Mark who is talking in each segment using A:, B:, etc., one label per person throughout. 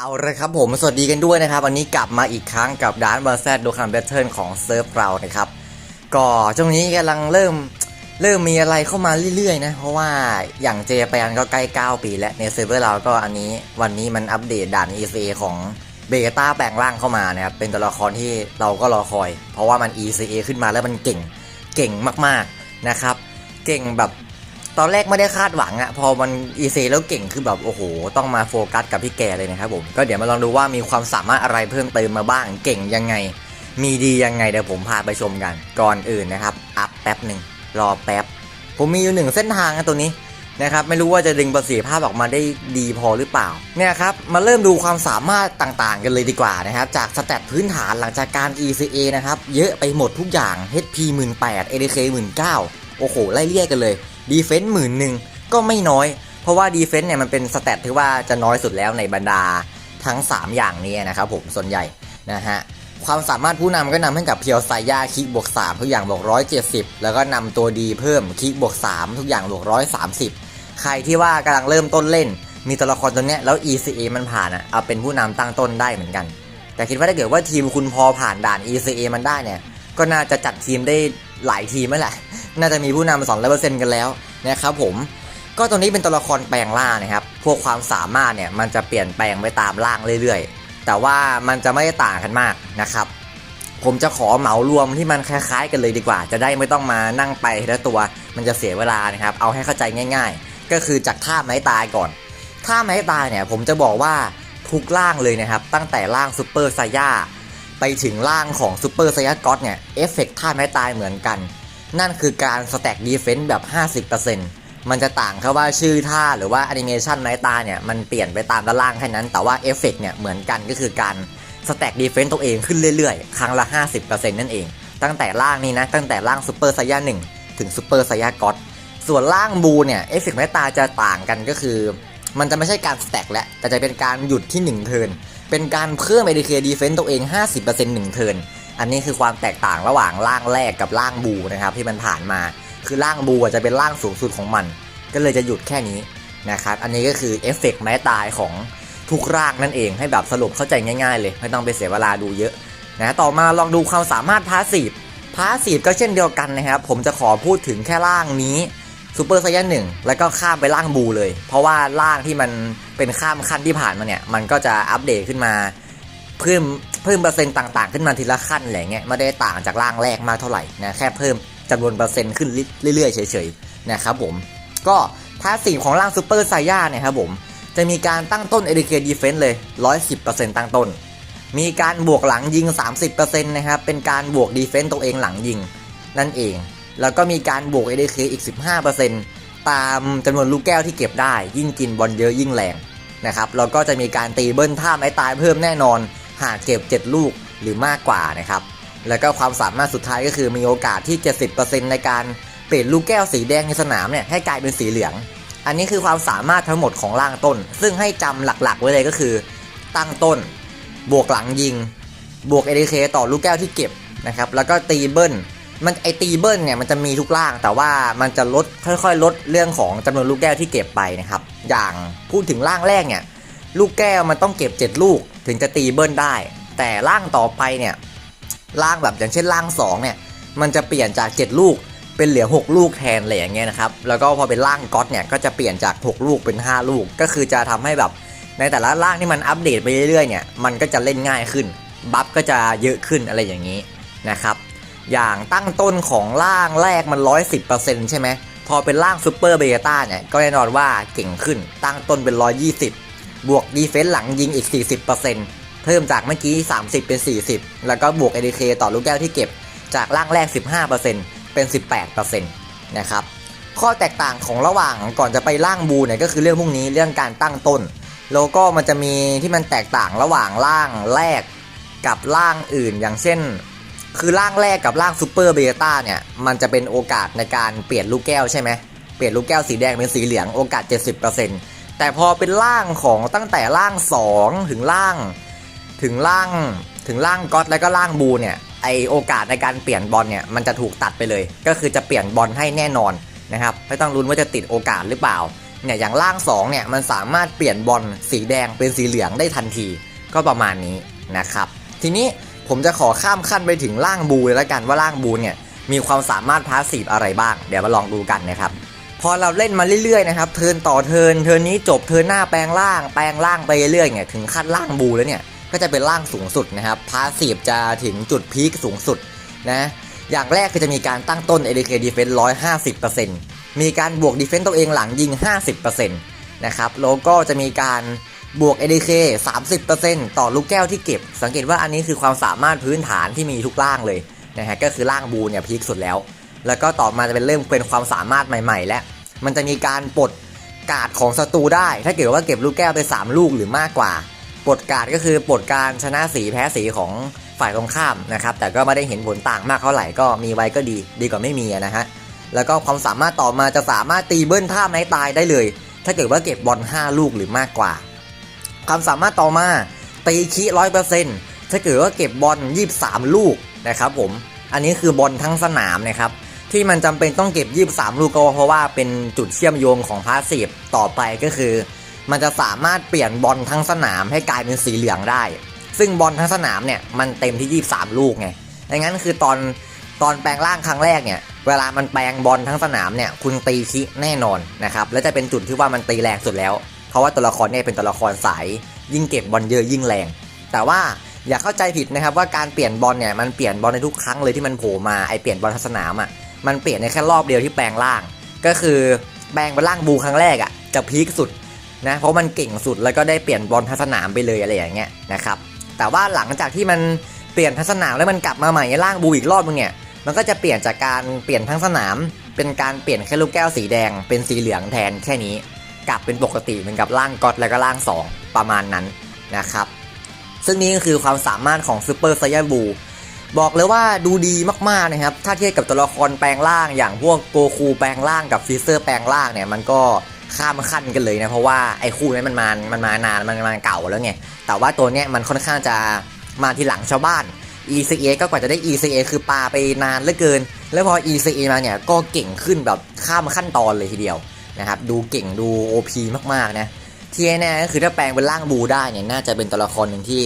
A: เอาละครับผมสวัสดีกันด้วยนะครับ วันนี้กลับมาอีกครั้งกับดานบาร์แซดดูคันแบทเทิลของเซิร์ฟเรานะครับก็ช่วงนี้กำลังเริ่มเริ่มมีอะไรเข้ามาเรื่อยๆนะ เพราะว่าอย่างเจแปนก็ใกล้ 9 ปีแล้วในเซิร์ฟเวอร์เราก็อันนี้วันนี้มันอัปเดตด่าน ECA ของเบต้าแปลงร่างเข้ามานะครับ เป็นตัวละครที่เราก็รอคอย เพราะว่ามัน ECA ขึ้นมาแล้วมันเก่งเก่งมากๆนะครับ เก่งแบบ ตอนแรกไม่ได้คาดหวังอะพอมันอีซีแล้วเก่งคือแบบโอ้โห ต้องมาโฟกัสกับพี่แกเลยนะครับผมก็เดี๋ยวมาลองดูว่ามีความสามารถอะไรเพิ่มเติมมาบ้างเก่งยังไง มีดียังไงเดี๋ยวผมพาไปชมกัน ก่อนอื่นนะครับอัพแป๊บหนึ่งรอแป๊บ ผมมีอยู่หนึ่งเส้นทางนะตัวนี้นะครับไม่รู้ว่าจะดึงประสิทธิภาพออกมาได้ดีพอหรือเปล่าเนี่ยครับมาเริ่มดูความสามารถต่างๆ กันเลยดีกว่านะครับจากสแตทพื้นฐานหลังจากการ ECA นะครับเยอะไปหมดทุกอย่าง HP 18 ADK 19โอ้โหไล่เลี่ยกันเลย ดีเฟนซ์หมื่นหนึ่งก็ไม่น้อย เพราะว่าดีเฟนซ์เนี่ยมันเป็นสแตทที่ว่าจะน้อยสุดแล้วในบรรดาทั้ง 3 อย่างนี้นะครับผมส่วนใหญ่นะฮะความสามารถผู้นำก็นำให้กับเพียวไซย่าคิกบวก3ทุกอย่างบวก170 แล้วก็นำตัวดีเพิ่มคิกบวก3ทุกอย่างบวก130 ใครที่ว่ากำลังเริ่มต้นเล่น มีตัวละครตัวเนี้ยแล้ว ECA มันผ่านอะเอาเป็นผู้นำตั้งต้นได้เหมือนกัน แต่คิดว่าถ้าเกิดว่าทีมคุณพอผ่านด่าน ECA มันได้เนี่ยก็น่าจะจัดทีมได้หลายทีมแล้วแหละ น่าจะมีผู้นำสองร้อยเปอร์เซ็นต์กันแล้วนะครับผมก็ตัวนี้เป็นตัวละครแปลงล่างนะครับ พวกความสามารถเนี่ยมันจะเปลี่ยนแปลงไปตามร่างเรื่อยๆ แต่ว่ามันจะไม่ได้ต่างกันมากนะครับ ผมจะขอเหมารวมที่มันคล้ายๆ กันเลยดีกว่า จะได้ไม่ต้องมานั่งไปทีละตัว มันจะเสียเวลานะครับ เอาให้เข้าใจง่าย ๆ ก็คือจากท่าไม้ตายก่อน ท่าไม้ตายเนี่ยผมจะบอกว่าทุกร่างเลยนะครับ ตั้งแต่ร่างซูเปอร์ไซย่าไปถึงร่างของซูเปอร์ไซย่าก็อตเนี่ย เอฟเฟกท่าไม้ตายเหมือนกัน นั่นคือการสแต็กดีเฟนต์แบบ 50%มันจะต่างแค่ว่าชื่อท่าหรือว่าแอนิเมชันไม้ตาเนี่ย มันเปลี่ยนไปตามด้านล่างแค่นั้น แต่ว่าเอฟเฟกเนี่ยเหมือนกันก็คือการสแต็กดีเฟนต์ตัวเองขึ้นเรื่อยๆ ครั้งละ 50%นั่นเอง ตั้งแต่ล่างนี้นะ ตั้งแต่ล่างซูเปอร์ไซย่า1ถึงซูเปอร์ไซย่าก็อตส่วนล่างบูเนี่ยเอฟเฟกไม้ตาจะต่างกันก็คือ มันจะไม่ใช่การสแต็กแล้วแต่จะเป็นการหยุดที่1เทิร์นเป็นการเพิ่ม ADK Defense ตัวเอง 50% 1เทิร์น อันนี้คือความแตกต่างระหว่างร่างแรกกับร่างบูนะครับที่มันผ่านมา คือร่างบูจะเป็นร่างสูงสุดของมัน ก็เลยจะหยุดแค่นี้นะครับ อันนี้ก็คือเอฟเฟกต์ไม้ตายของทุกร่างนั่นเอง ให้แบบสรุปเข้าใจง่ายๆเลย ไม่ต้องไปเสียเวลาดูเยอะนะต่อมาลองดูความสามารถพาสีฟพาสีฟก็เช่นเดียวกันนะครับ ผมจะขอพูดถึงแค่ร่างนี้ซูเปอร์ไซยันหนึ่งแล้วก็ข้ามไปร่างบูเลย เพราะว่าร่างที่มันเป็นข้ามขั้นที่ผ่านมาเนี่ย มันก็จะอัปเดตขึ้นมา เพิ่ม พิ่มเปอร์เซ็นต์ต่างๆ ขึ้นมาทีละขั้นอะไรเงี้ยไม่ได้ต่างจากร่างแรกมากเท่าไหร่นะแค่เพิ่มจำนวนเปอร์เซ็นต์ขึ้นเรื่อยๆเฉยๆนะครับผมก็ท่าสี่ของร่างซูเปอร์ไซย่าเนี่ยครับผมจะมีการตั้งต้น ADK Defense เลย 110%ตั้งต้น มีการบวกหลังยิง 30%นะครับเป็นการบวก Defense ตัวเองหลังยิงนั่นเอง แล้วก็มีการบวก ADK อีก 15%ตามจำนวนลูกแก้วที่เก็บได้ ยิ่งกินบอลเยอะยิ่งแรงนะครับแล้วก็จะมีการตีเบิ้ลท่าไม้ตายเพิ่มแน่นอน หากเก็บ 7 ลูกหรือมากกว่านะครับ แล้วก็ความสามารถสุดท้ายก็คือมีโอกาสที่ 70%ในการเปลี่ยนลูกแก้วสีแดงในสนามเนี่ยให้กลายเป็นสีเหลือง อันนี้คือความสามารถทั้งหมดของร่างต้น ซึ่งให้จำหลักๆ ไว้เลยก็คือ ตั้งต้น บวกหลังยิง บวก ADK ต่อลูกแก้วที่เก็บนะครับแล้วก็ตีเบิ้ลมันไอตีเบิ้ลเนี่ยมันจะมีทุกร่าง แต่ว่ามันจะลดค่อยๆ ลดเรื่องของจำนวนลูกแก้วที่เก็บไปนะครับ อย่างพูดถึงร่างแรกเนี่ยลูกแก้วมันต้องเก็บ 7 ลูก ถึงจะตีเบิ้ลได้ แต่ร่างต่อไปเนี่ยร่างแบบอย่างเช่นร่าง2เนี่ยมันจะเปลี่ยนจาก 7 ลูกเป็นเหลือ 6 ลูกแทนอะไรอย่างเงี้ยนะครับแล้วก็พอเป็นร่างก๊อตเนี่ยก็จะเปลี่ยนจาก 6 ลูกเป็น 5 ลูก ก็คือจะทำให้แบบในแต่ละร่างที่มันอัปเดตไปเรื่อยๆเนี่ยมันก็จะเล่นง่ายขึ้นบัฟก็จะเยอะขึ้นอะไรอย่างนี้นะครับอย่างตั้งต้นของร่างแรกมัน 110%ใช่ไหมพอเป็นร่างซูเปอร์เบต้าเนี่ยก็แน่นอนว่าเก่งขึ้นตั้งต้นเป็น 120 บวกดีเฟนส์หลังยิงอีก 40%เพิ่มจากเมื่อกี้ 30 เป็น 40 แล้วก็บวก ADK ต่อลูกแก้วที่เก็บ จากร่างแรก 15%เป็น 18%นะครับข้อแตกต่างของระหว่างก่อนจะไปร่างบูเนี่ยก็คือเรื่องพวกนี้เรื่องการตั้งต้นแล้วก็มันจะมีที่มันแตกต่างระหว่างร่างแรกกับร่างอื่นอย่างเช่น คือร่างแรกกับร่างซูเปอร์เบต้าเนี่ยมันจะเป็นโอกาสในการเปลี่ยนลูกแก้วใช่ไหมเปลี่ยนลูกแก้วสีแดงเป็นสีเหลืองโอกาส 70% แต่พอเป็นร่างของตั้งแต่ร่าง 2 ถึงร่าง ถึงร่างถึงร่างก็อตแล้วก็ร่างบูเนี่ยไอโอกาสในการเปลี่ยนบอลเนี่ยมันจะถูกตัดไปเลย ก็คือจะเปลี่ยนบอลให้แน่นอนนะครับไม่ต้องลุ้นว่าจะติดโอกาสหรือเปล่าเนี่ยอย่างล่าง2เนี่ยมันสามารถเปลี่ยนบอลสีแดงเป็นสีเหลืองได้ทันทีก็ประมาณนี้นะครับ ทีนี้ผมจะขอข้ามขั้นไปถึงล่างบูเลยแล้วกันว่าล่างบูเนี่ยมีความสามารถพาสซีฟอะไรบ้าง เดี๋ยวมาลองดูกันนะครับ พอเราเล่นมาเรื่อยๆนะครับเทิร์นต่อเทิร์นเทิร์นนี้จบเทิร์นหน้าแปลงล่าง แปลงล่างไปเรื่อยๆเนี่ยถึงขั้นล่างบูแล้วเนี่ยก็จะเป็นล่างสูงสุดนะครับพาสีฟจะถึงจุดพีคสูงสุดนะอย่างแรกคือจะมีการตั้งต้น ADK Defense 150%มีการบวก Defense ตัวเองหลังยิง 50%นะครับแล้วก็จะมีการบวก ADK 30%ต่อลูกแก้วที่เก็บ สังเกตว่าอันนี้คือความสามารถพื้นฐานที่มีทุกล่างเลยนะฮะก็คือล่างบูเนี่ยพีคสุดแล้ว แล้วก็ต่อมาจะเป็นเริ่มเป็นความสามารถใหม่ ๆ แล้วมันจะมีการปลดการ์ดของศัตรูได้ ถ้าเกิดว่าเก็บลูกแก้วไป 3 ลูกหรือมากกว่าปลดการ์ดก็คือปลดการชนะสีแพ้สีของฝ่ายตรงข้ามนะครับ แต่ก็ไม่ได้เห็นผลต่างมากเท่าไหร่ก็มีไว้ก็ดี ดีกว่าไม่มีนะฮะ แล้วก็ความสามารถต่อมาจะสามารถตีเบิ้ลท่าไม้ตายได้เลย ถ้าเกิดว่าเก็บบอล5ลูกหรือมากกว่า ความสามารถต่อมาตีคีร้อยเปอร์เซ็นต์ถ้าเกิดว่าเก็บบอล23 ลูกนะครับผม อันนี้คือบอลทั้งสนามนะครับ ที่มันจำเป็นต้องเก็บ 23 ลูกก็เพราะว่าเป็นจุดเชื่อมโยงของพาสซีฟต่อไปก็คือ มันจะสามารถเปลี่ยนบอลทั้งสนามให้กลายเป็นสีเหลืองได้ ซึ่งบอลทั้งสนามเนี่ยมันเต็มที่ 23 ลูกไงดังนั้นคือตอนตอนแปลงร่างครั้งแรกเนี่ย เวลามันแปลงบอลทั้งสนามเนี่ยคุณตีคิแน่นอนนะครับและจะเป็นจุดที่ว่ามันตีแรงสุดแล้ว เพราะว่าตัวละครเนี่ยเป็นตัวละครสาย ยิ่งเก็บบอลเยอะยิ่งแรง แต่ว่าอย่าเข้าใจผิดนะครับว่าการเปลี่ยนบอลเนี่ยมันเปลี่ยนบอลในทุกครั้งเลยที่มันโผล่มาไอเปลี่ยนบอลทั้งสนามอะ มันเปลี่ยนในแค่รอบเดียวที่แปลงร่าง ก็คือแปลงเป็นร่างบูครั้งแรกอะจะพีคสุดนะเพราะมันเก่งสุดแล้วก็ได้เปลี่ยนบอลทั้งสนามไปเลยอะไรอย่างเงี้ยนะครับแต่ว่าหลังจากที่มันเปลี่ยนทั้งสนามแล้วมันกลับมาใหม่ในร่างบูอีกรอบนึงเนี่ยมันก็จะเปลี่ยนจากการเปลี่ยนทั้งสนาม เป็นการเปลี่ยนแค่ลูกแก้วสีแดง เป็นสีเหลืองแทนแค่นี้ กลับเป็นปกติเหมือนกับร่างก็อดแล้วก็ร่าง 2 ประมาณนั้นนะครับซึ่งนี่ก็คือความสามารถของซูเปอร์ไซยาบู บอกเลยว่าดูดีมากๆนะครับ ถ้าเทียบกับตัวละครแปลงร่าง อย่างพวกโกคูแปลงร่างกับฟีเซอร์แปลงร่างเนี่ยมันก็ข้ามขั้นกันเลยนะเพราะว่าไอ้คู่นี้มันมามันมานานมันมาเก่าแล้วไงแต่ว่าตัวเนี้ยมันค่อนข้างจะมาทีหลังชาวบ้าน ECA ก็กว่าจะได้ ECA คือปาไปนานเหลือเกิน แล้วพอ ECA มาเนี่ยก็เก่งขึ้นแบบข้ามขั้นตอนเลยทีเดียวนะครับดูเก่งดู OP มากๆนะที่แน่ก็คือถ้าแปลงเป็นร่างบูได้เนี่ยน่าจะเป็นตัวละครหนึ่งที่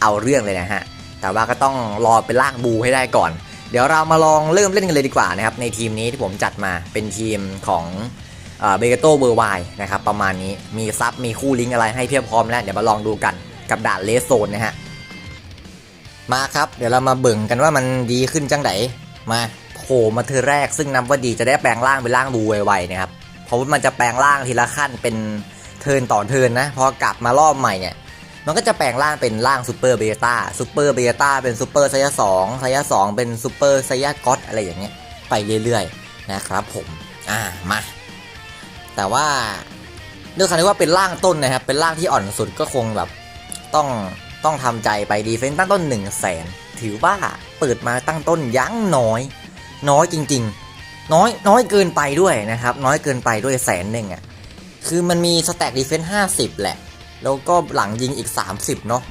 A: เอาเรื่องเลยนะฮะ แต่ว่าก็ต้องรอเป็นร่างบูให้ได้ก่อน เดี๋ยวเรามาลองเริ่มเล่นกันเลยดีกว่านะครับ ในทีมนี้ที่ผมจัดมาเป็นทีมของเบเกโตเบอร์ไวนะครับประมาณนี้มีซับมีคู่ลิงก์อะไรให้เพียบพร้อมแล้ว เดี๋ยวมาลองดูกันกับด่านเลสโซนนะฮะมาครับเดี๋ยวเรามาเบิ่งกันว่ามันดีขึ้นจังไหนมาโผล่มาเธอแรกซึ่งนับว่าดีจะได้แปลงร่างเป็นร่างบูไวๆนะครับเพราะว่ามันจะแปลงร่างทีละขั้นเป็นเทิร์นต่อเทิร์นนะพอกลับมารอบใหม่เนี่ย มันก็จะแปลงร่างเป็นร่างซูเปอร์เบต้าซูเปอร์เบต้าเป็นซูเปอร์ไซยาสองไซยาสองเป็นซูเปอร์ไซยาก็อตอะไรอย่างเงี้ยไปเรื่อยๆนะครับผมอ่ามาแต่ว่าด้วยคำที่ว่าเป็นร่างต้นนะครับ เป็นร่างที่อ่อนสุดก็คงแบบต้องต้องทำใจไปดีเฟนต์ตั้งต้น1นึ่งแสนถือว่าเปิดมาตั้งต้นยั้งน้อย น้อยจริง ๆ น้อยน้อยเกินไปด้วยนะครับ น้อยเกินไปด้วยแสนหนึ่งอะคือมันมีสแต็กดีเฟนต์ห้าสิบแหละ แล้วก็หลังยิงอีก 30 เนาะ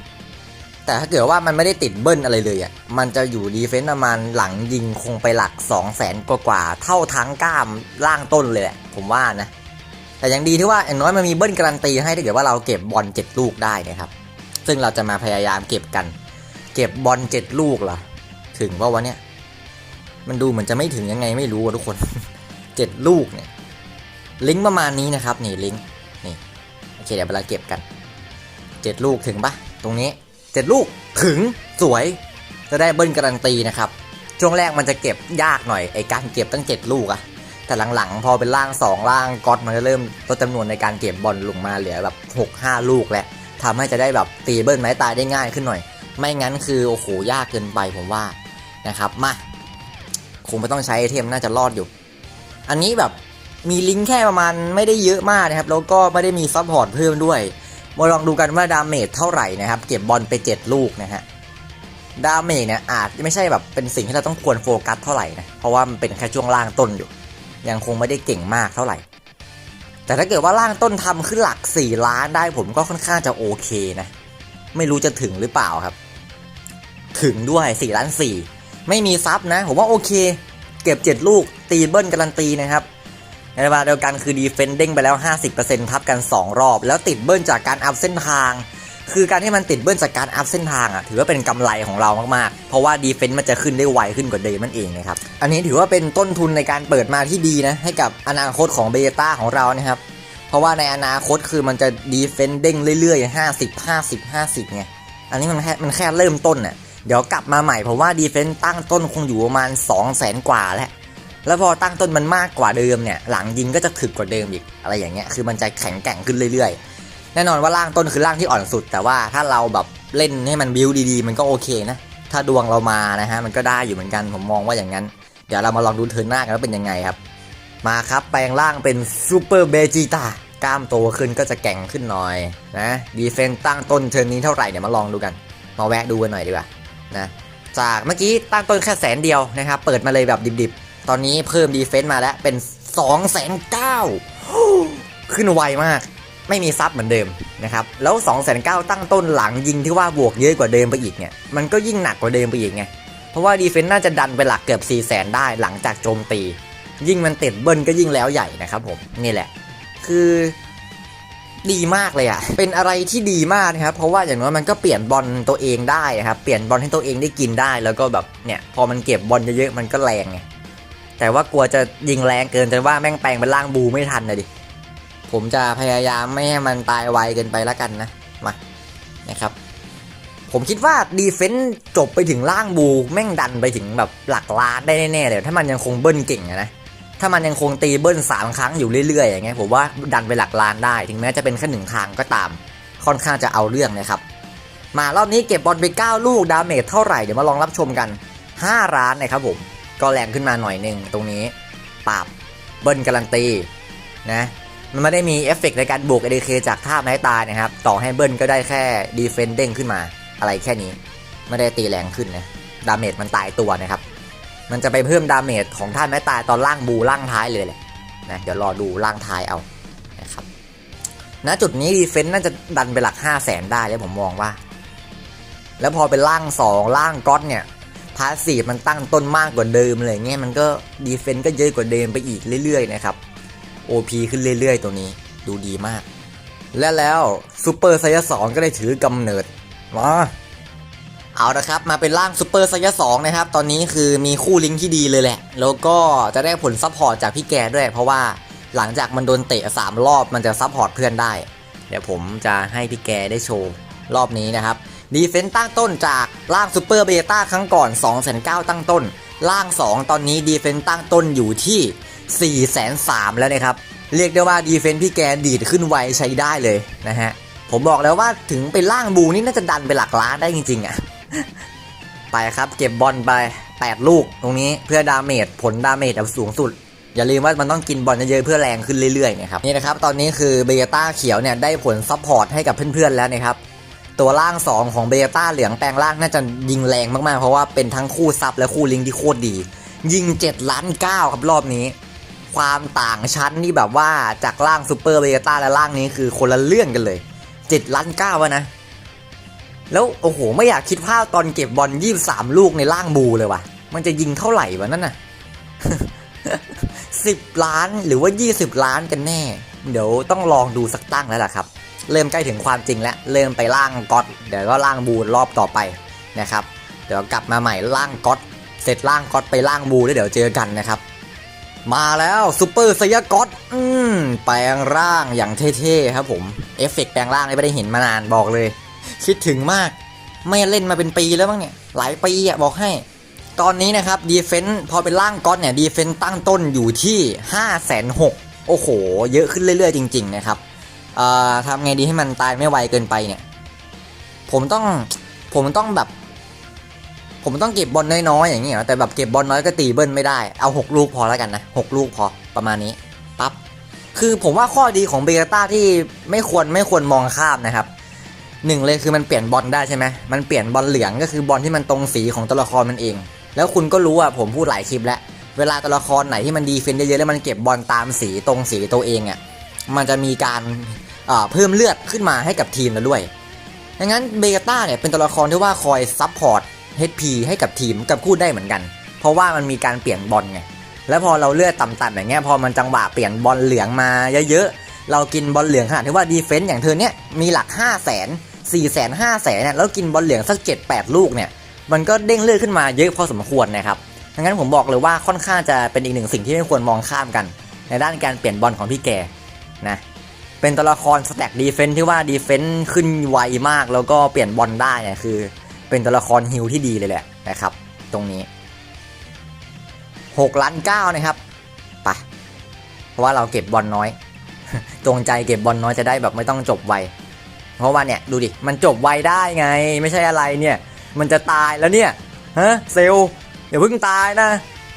A: แต่ถ้าเกิดว่ามันไม่ได้ติดเบิ้ลอะไรเลยอะมันจะอยู่ดีเฟนต์ประมาณหลังยิงคงไปหลัก 2 0 0แสนกว่าๆเท่าทั้งกล้ามล่างต้นเลยแหละผมว่านะ แต่ยังดีที่ว่าอย่างน้อยมันมีเบิ้ลการันตีให้ถ้าเกิดว่าเราเก็บบอล7ลูกได้นะครับ ซึ่งเราจะมาพยายามเก็บกัน เก็บบอล7ลูกเหรอถึงว่าวะเนี่ยมันดูเหมือนจะไม่ถึงยังไงไม่รู้ทุกคน 7 ลูกเนี่ยลิงก์ประมาณนี้นะครับนี่ลิงก์นี่โอเคเดี๋ยวเวลาเก็บกัน 7ลูกถึงปะตรงนี้7ลูกถึงสวย จะได้เบิ้ลการันตีนะครับ ช่วงแรกมันจะเก็บยากหน่อยไอการเก็บตั้ง7ลูกอะแต่หลังๆ พอเป็นล่าง2ล่างก๊อตมันจะเริ่มลดจำนวนในการเก็บบอลลงมาเหลือแบบ6 5ลูกแหล้วทำให้จะได้แบบตีเบิ้ลไม้ตายได้ง่ายขึ้นหน่อย ไม่งั้นคือโอ้โหยากเกินไปผมว่านะครับมาคงไม่ต้องใช้ไอเทมน่าจะรอดอยู่ อันนี้แบบมีลิงก์แค่ประมาณไม่ได้เยอะมากนะครับ แล้วก็ไม่ได้มีซัพพอร์ตเพิ่มด้วย มาลองดูกันว่าดาเมจเท่าไหร่นะครับ เก็บบอลไป 7 ลูกนะฮะ ดาเมจเนี่ยอาจไม่ใช่แบบเป็นสิ่งที่เราต้องควรโฟกัสเท่าไหร่นะ เพราะว่ามันเป็นแค่ช่วงล่างต้นอยู่ ยังคงไม่ได้เก่งมากเท่าไหร่ แต่ถ้าเกิดว่าล่างต้นทำขึ้นหลัก 4 ล้านได้ผมก็ค่อนข้างจะโอเคนะ ไม่รู้จะถึงหรือเปล่าครับ ถึงด้วย4ล้าน4ไม่มีซับนะ ผมว่าโอเค เก็บ 7 ลูกตีเบิ้ลการันตีนะครับ ในเวลาเดียวกันคือดีเฟนเด้งไปแล้ว 50%ทับกัน 2 รอบ แล้วติดเบิ้ลจากการอัพเส้นทาง คือการที่มันติดเบิ้ลจากการอัพเส้นทางอะถือว่าเป็นกำไรของเรามากๆ เพราะว่าดีเฟนต์มันจะขึ้นได้ไวขึ้นกว่าเดิมมันเองนะครับ อันนี้ถือว่าเป็นต้นทุนในการเปิดมาที่ดีนะให้กับอนาคตของเบต้าของเรานะครับเพราะว่าในอนาคตคือมันจะดีเฟนต์เด้งเรื่อยๆ 50 50 50ไงอันนี้มันแค่มันแค่เริ่มต้นน่ะเดี๋ยวกลับมาใหม่ผมว่าดีเฟนต์ตั้งต้นคงอยู่ประมาณ 2 0 0แสนกว่าแล้ว แล้วพอตั้งต้นมันมากกว่าเดิมเนี่ยหลังยิงก็จะถึกกว่าเดิมอีกอะไรอย่างเงี้ยคือมันจะแข็งแกร่งขึ้นเรื่อยๆ แน่นอนว่าล่างต้นคือล่างที่อ่อนสุด แต่ว่าถ้าเราแบบเล่นให้มันบิวดีๆ มันก็โอเคนะ ถ้าดวงเรามานะฮะมันก็ได้อยู่เหมือนกันผมมองว่าอย่างนั้น เดี๋ยวเรามาลองดูเทิร์นหน้ากันว่าเป็นยังไงครับ มาครับแปลงร่างเป็นซูเปอร์เบจิต้ากล้ามโตขึ้นก็จะแก่งขึ้นหน่อยนะดีเฟนตั้งต้นเทิร์นนี้เท่าไหร่เดี๋ยวมาลองดูกัน มาแวะดูกันหน่อยดีกว่านะจากเมื่อกี้ตั้งต้นแค่แสนเดียวนะครับเปิดมาเลยแบบดิบๆ ตอนนี้เพิ่มดีเฟนต์มาแล้วเป็น2องแสนเก้าขึ้นไวมาก ไม่มีซับเหมือนเดิมนะครับ แล้ว2องแสนเก้าตั้งต้นหลังยิงที่ว่าบวกเยอะกว่าเดิมไปอีกเนี่ย มันก็ยิ่งหนักกว่าเดิมไปอีกไง เพราะว่าดีเฟนต์น่าจะดันไปหลักเกือบ4ี่แสนได้หลังจากโจมตี ยิ่งมันติดเบิ้ลก็ยิ่งแล้วใหญ่นะครับผม นี่แหละ คือดีมากเลยอะ่ะ เป็นอะไรที่ดีมากนะครับ เพราะว่าอย่างน้อยมันก็เปลี่ยนบอลตัวเองได้ครับ เปลี่ยนบอลให้ตัวเองได้กินได้ แล้วก็แบบเนี่ย พอมันเก็บบอลเยอะๆ มันก็แรงไง แต่ว่ากลัวจะยิงแรงเกินจนว่าแม่งแปลงเป็นล่างบูไม่ทันเลยดิ ผมจะพยายามไม่ให้มันตายไวเกินไปล้วกันนะ มา นะครับ ผมคิดว่าดีเฟนต์จบไปถึงล่างบูแม่งดันไปถึงแบบหลักล้านได้แน่ๆเลยถ้ามันยังคงเบิ้ลเก่งนะถ้ามันยังคงตีเบิ้ลสามครั้งอยู่เรื่อยๆอย่างเงี้ยผมว่าดันไปหลักล้านได้ ถึงแม้จะเป็นแค่หนึ่งทางก็ตาม ค่อนข้างจะเอาเรื่องนะครับ มารอบนี้เก็บบอลไป 9 ลูกดาเมจเท่าไหร่เดี๋ยวมาลองรับชมกัน 5 ร้านนะครับผม ก็แรงขึ้นมาหน่อยหนึ่งตรงนี้ปราบเบิ้ลการันตีนะมันไม่ได้มีเอฟเฟกต์ในการบวก ADK จากท่าไม้ตายนะครับ ต่อให้เบิ้ลก็ได้แค่ดีเฟนเด้งขึ้นมาอะไรแค่นี้ ไม่ได้ตีแรงขึ้นนะดาเมจมันตายตัวนะครับ มันจะไปเพิ่มดาเมจของท่าไม้ตายตอนล่างบูล่างท้ายเลยแหละนะเดี๋ยวรอดูล่างท้ายเอานะครับณจุดนี้ดีเฟนต์น่าจะดันไปหลัก 5 0 0แสนได้แล้วผมมองว่า แล้วพอเป็นล่าง 2 ล่างก๊อตเนี่ย พาสซีฟมันตั้งต้นมากกว่าเดิมเลยเงี้ยมันก็ดีเฟนต์ก็เยอะกว่าเดิมไปอีกเรื่อยๆนะครับ OP ขึ้นเรื่อยๆ ตัวนี้ดูดีมาก และแล้วซูเปอร์ไซยสองก็ได้ถือกำเนิดมาเอาละครับ มาเป็นร่างซูเปอร์ไซยสองนะครับ ตอนนี้คือมีคู่ลิงก์ที่ดีเลยแหละ แล้วก็จะได้ผลซัพพอร์ตจากพี่แกด้วย เพราะว่าหลังจากมันโดนเตะ 3 รอบมันจะซัพพอร์ตเพื่อนได้ เดี๋ยวผมจะให้พี่แกได้โชว์รอบนี้นะครับ ดีเฟนต์ตั้งต้นจากร่างซูเปอร์เบต้าครั้งก่อน2 0 0 0ตั้งต้นร่าง 2 ตอนนี้ดีเฟนต์ตั้งต้นอยู่ที่ 4 3 0 0แล้วนะครับ เรียกได้ว่าดีเฟนต์พี่แกดีดขึ้นไวใช้ได้เลยนะฮะ ผมบอกแล้วว่าถึงเป็นร่างบูนี่น่าจะดันไปหลักล้านได้จริง ๆอะ่ะ ไปครับเก็บบอลไป 8 ลูกตรงนี้เพื่อดาเมจผลดาเมจแบบสูงสุดอย่าลืมว่ามันต้องกินบอลเยอะๆเพื่อแรงขึ้นเรื่อยๆนะครับนี่นะครับตอนนี้คือเบต้าเขียวเนี่ยได้ผลซัพพอร์ตให้กับเพื่อนๆแล้วนะครับ ตัวล่าง 2 ของเบต้าเหลืองแปลงล่างน่าจะยิงแรงมากๆ เพราะว่าเป็นทั้งคู่ซับและคู่ลิงที่โคตรดี ยิง7ล้าน9ครับรอบนี้ ความต่างชั้นนี่แบบว่าจากล่างซูเปอร์เบต้าและล่างนี้คือคนละเรื่องกันเลย7ล้าน9วะนะ แล้วโอ้โห ไม่อยากคิดภาพตอนเก็บบอลยี่สามลูกในล่างบูเลยว่ะ มันจะยิงเท่าไหร่วะนั่นน่ะสิบล้านหรือว่า20ล้านกันแน่ เดี๋ยวต้องลองดูสักตั้งแล้วล่ะครับ เริ่มใกล้ถึงความจริงแล้วเริ่มไปล่างก๊อตเดี๋ยวก็ล่างบูนรอบต่อไปนะครับ เดี๋ยวกลับมาใหม่ล่างก๊อตเสร็จล่างก๊อตไปล่างบูแล้วเดี๋ยวเจอกันนะครับ มาแล้วซูเปอร์ไซยก๊อตอืมแปลงร่างอย่างเท่ๆครับผมเอฟเฟกแปลงร่างไม่ได้เห็นมานานบอกเลย คิดถึงมากไม่เล่นมาเป็นปีแล้วมั้งเนี่ยหลายปีอะบอกให้ตอนนี้นะครับดีเฟนต์พอเป็นร่างก๊อตเนี่ยดีเฟนต์ตั้งต้นอยู่ที่5้าแสนหกโอ้โห เยอะขึ้นเรื่อยๆ จริง ๆ นะครับ ทำไงดีให้มันตายไม่ไวเกินไปเนี่ย ผมต้องผมต้องแบบ ผมต้องเก็บบอลน้อยๆอย่างนี้เหรอแต่แบบเก็บบอลน้อยก็ตีเบิ้ลไม่ได้เอา6ลูกพอแล้วกันนะ6ลูกพอประมาณนี้ปั๊บคือผมว่าข้อดีของเบต้าที่ไม่ควรไม่ควรมองข้ามนะครับหนึ่งเลยคือมันเปลี่ยนบอลได้ใช่ไหมมันเปลี่ยนบอลเหลืองก็คือบอลที่มันตรงสีของตัวละครมันเอง แล้วคุณก็รู้อะผมพูดหลายคลิปแล้วเวลาตัวละครไหนที่มันดีเฟนเยอะๆแล้วมันเก็บบอลตามสีตรงสีตัวเองอะมันจะมีการ เพิ่มเลือดขึ้นมาให้กับทีมเราด้วยดังนั้นเบต้าเนี่ยเป็นตัวละครที่ว่าคอยซับพอร์ต HP ให้กับทีมกับคู่ได้เหมือนกัน เพราะว่ามันมีการเปลี่ยนบอลไง แล้วพอเราเลือดต่ำๆอย่างเงี้ยพอมันจังหวะเปลี่ยนบอลเหลืองมาเยอะๆ เรากินบอลเหลืองขนาดที่ว่าดีเฟนต์อย่างเธอเนี้ยมีหลัก 5 0 0 0 0 0 4 0 0 0 0 5 0 0 0 0เนี่ยแล้วกินบอลเหลืองสัก 7 8 ลูกเนี่ยมันก็เด้งเลือดขึ้นมาเยอะพอสมควรนะครับดังนั้นผมบอกเลยว่าค่อนข้างจะเป็นอีกหนึ่งสิ่งที่ไม่ควรมองข้ามกัน ในด้านการเปลี่ยนบอลของพี่แกนะ เป็นตัวละครสแต็กดีเฟนที่ว่าดีเฟนขึ้นไวมากแล้วก็เปลี่ยนบอลได้เนี่ยคือ เป็นตัวละครฮิลที่ดีเลยแหละนะครับ ตรงนี้6ล้าน9นะครับไปเพราะว่าเราเก็บบอลน้อย ตรงใจเก็บบอลน้อยจะได้แบบไม่ต้องจบไว เพราะว่าเนี่ยดูดิมันจบไวได้ไง ไม่ใช่อะไรเนี่ย มันจะตายแล้วเนี่ยฮะเซลอย่าเพิ่งตายนะ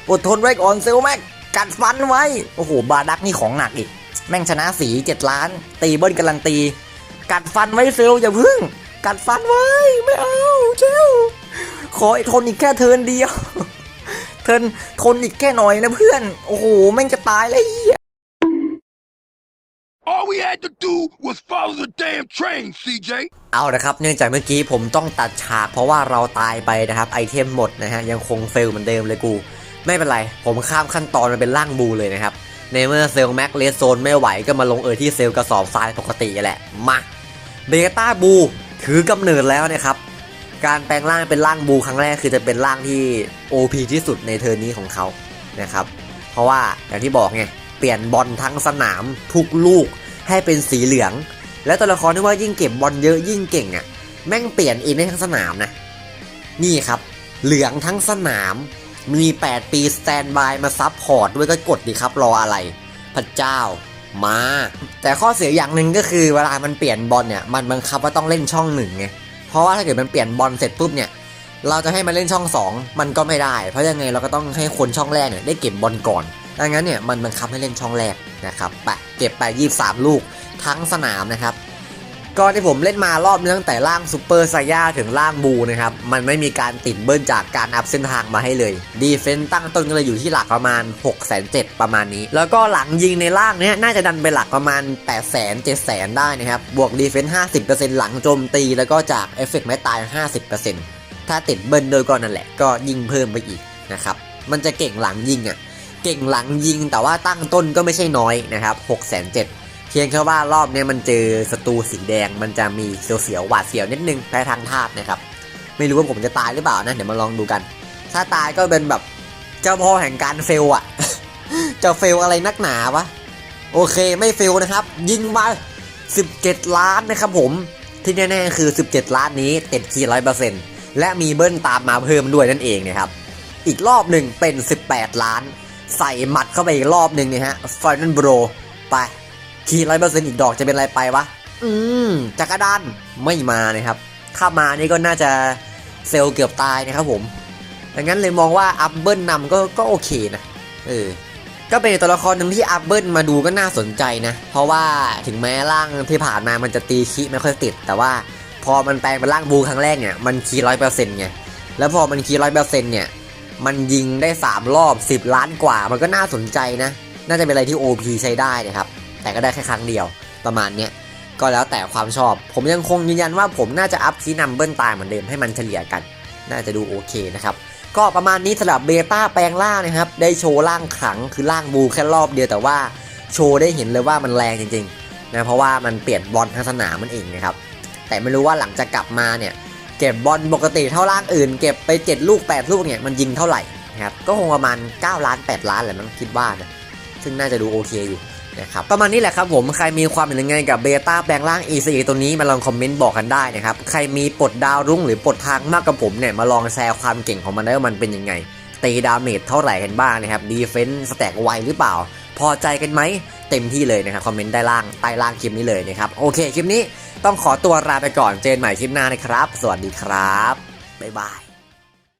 A: อดทนไว้ก่อนเซลลแม็กกัดฟันไว้ โอ้โห บาดักนี่ของหนักอีก แม่งชนะสีเจ็ดล้าน ตีเบิ้ลกำลังตี กัดฟันไว้เซลลอย่าพึ่ง กัดฟันไว้ ไม่เอาเซลลขออีกทนอีกแค่เทิร์นเดียว เทิร์นทนอีกแค่หน่อยนะเพื่อน โอ้โห แม่งจะตายแล้วไอ้เหี้ย
B: All we had to do was follow the damn train, CJ.
A: เอาละครับ เนื่องจากเมื่อกี้ผมต้องตัดฉากเพราะว่าเราตายไปนะครับ ไอเทมหมดนะฮะ ยังคงเฟลเหมือนเดิมเลยกู ไม่เป็นไร ผมข้ามขั้นตอนมาเป็นร่างบูเลยนะครับ ในเมื่อเซลล์แม็กเลสโซนไม่ไหวก็มาลงเอยที่เซลล์กระสอบทรายปกติแหละ มาเบต้าบูถือกำเนิดแล้วนะครับ การแปลงร่างเป็นร่างบูครั้งแรกคือจะเป็นร่างที่ OP ที่สุดในเทอร์นี้ของเขานะครับ เพราะว่าอย่างที่บอกไงเปลี่ยนบอลทั้งสนามทุกลูกให้เป็นสีเหลือง แล้วตัวละครที่ว่ายิ่งเก็บบอลเยอะยิ่งเก่งอะ่ะแม่งเปลี่ยนเองได้ทั้งสนามนะนี่ครับ เหลืองทั้งสนาม มี 8 ปีสแตนบายมาซับพอร์ตด้วยก็กดดิครับรออะไร พระเจ้ามา แต่ข้อเสียอย่างหนึ่งก็คือเวลามันเปลี่ยนบอลเนี่ยมันบังคับว่าต้องเล่นช่องหนึ่งไงเพราะว่าถ้าเกิดมันเปลี่ยนบอลเสร็จปุ๊บเนี่ยเราจะให้มันเล่นช่อง 2 มันก็ไม่ได้ เพราะยังไงเราก็ต้องให้คนช่องแรกเนี่ยได้เก็บบอลก่อนดังนั้นเนี่ยมันบังคับให้เล่นช่องแรกนะครับไปเก็บไป 23 ลูกทั้งสนามนะครับ ก็ที่ผมเล่นมารอบนึงตั้งแต่ล่างซูเปอร์ไซย่าถึงล่างบูนะครับ มันไม่มีการติดเบิ้ลจากการอัพเส้นทางมาให้เลย ดีเฟนต์ตั้งต้นก็เลยอยู่ที่หลักประมาณ 6 7 0 0 0ประมาณนี้ แล้วก็หลังยิงในล่างเนี้ยน่าจะดันไปหลักประมาณ 8 0 0 0 0 0 7 0 0 0 0 ได้นะครับ บวกดีเฟนต์50%หลังโจมตี แล้วก็จากเอฟเฟกต์ไม้ตาย 50%ถ้าติดเบิ้ลโดยก็นั่นแหละ ก็ยิงเพิ่มไปอีกนะครับ มันจะเก่งหลังยิงอะ เก่งหลังยิงแต่ว่าตั้งต้นก็ไม่ใช่น้อยนะครับ 6 7 0 0 0 เพียงแค่ว่ารอบนี้มันเจอศัตรูสีแดงมันจะมีเสียวๆหวาดเสียวนิดนึงแพ้ทางธาตุนะครับ ไม่รู้ว่าผมจะตายหรือเปล่านะเดี๋ยวมาลองดูกัน ถ้าตายก็เป็นแบบเจ้าพ่อแห่งการเฟลอะจะเฟลอะไรนักหนาวะโอเคไม่เฟลนะครับ ยิงมา17 ล้านนะครับผมที่แน่ๆคือ 17 ล้านนี้เต็มที่ร้อยเปอร์เซ็นต์และมีเบิ้ลตามมาเพิ่มด้วยนั่นเองนะครับ อีกรอบหนึ่งเป็น 18 ล้าน ใส่หมัดเข้าไปอีกรอบหนึ่งนี่ยฮะฟอยนันโบรไป คีร้อยเปอร์เซ็นต์อีกดอกจะเป็นอะไรไปวะ อืมจักรดานไม่มานะครับ ถ้ามานี่ก็น่าจะเซลล์เกือบตายนะครับผม ดังนั้นเลยมองว่าอัพเบิลนำก็ก็โอเคนะ เออ ก็เป็นตัวละครหนึ่งที่อัพเบิลมาดูก็น่าสนใจนะ เพราะว่าถึงแม้ร่างที่ผ่านมามันจะตีคีไม่ค่อยติด แต่ว่าพอมันแปลงเป็นร่างบูครั้งแรกเนี่ย มันคีร้อยเปอร์เซ็นต์ไง แล้วพอมันคีร้อยเปอร์เซ็นต์เนี่ย มันยิงได้ 3 รอบ 10 ล้านกว่า มันก็น่าสนใจนะ น่าจะเป็นอะไรที่ OP ใช้ได้นะครับ แต่ก็ได้แค่ครั้งเดียวประมาณเนี้ยก็แล้วแต่ความชอบ ผมยังคงยืนยันว่าผมน่าจะอัพคีนัมเบิลตายเหมือนเดิมให้มันเฉลี่ยกัน น่าจะดูโอเคนะครับ ก็ประมาณนี้สำหรับเบต้าแปลงล่างนะครับ ได้โชว์ร่างขลังคือร่างบูแค่รอบเดียวแต่ว่าโชว์ได้เห็นเลยว่ามันแรงจริงๆนะเพราะว่ามันเปลี่ยนบอลทั้งสนามมันเองนะครับ แต่ไม่รู้ว่าหลังจากกลับมาเนี่ยเก็บบอลปกติเท่าร่างอื่น เก็บไป 7 ลูก 8 ลูกเนี่ยมันยิงเท่าไหร่นะครับก็คงประมาณ 9 ล้าน 8 ล้านแหละมั้งคิดว่านะซึ่งน่าจะดูโอเคอยู่ นะครับประมาณนี้แหละครับผมใครมีความเห็นยังไงกับเบต้าแปลงร่าง ECE ตัวนี้มาลองคอมเมนต์บอกกันได้นะครับใครมีปลดดาวรุ่งหรือปลดทางมากกว่าผมเนี่ยมาลองแชร์ความเก่งของมันได้ว่ามันเป็นยังไงตีดาเมจเท่าไหร่กันบ้างนะครับดีเฟนส์สแต็กไวหรือเปล่า พอใจกันไหมเต็มที่เลยนะครับคอมเมนต์ได้ล่างใต้ล่างคลิปนี้เลยนะครับโอเคคลิปนี้ต้องขอตัวลาไปก่อนเจอกันใหม่คลิปหน้านะครับ สวัสดีครับบ๊ายบาย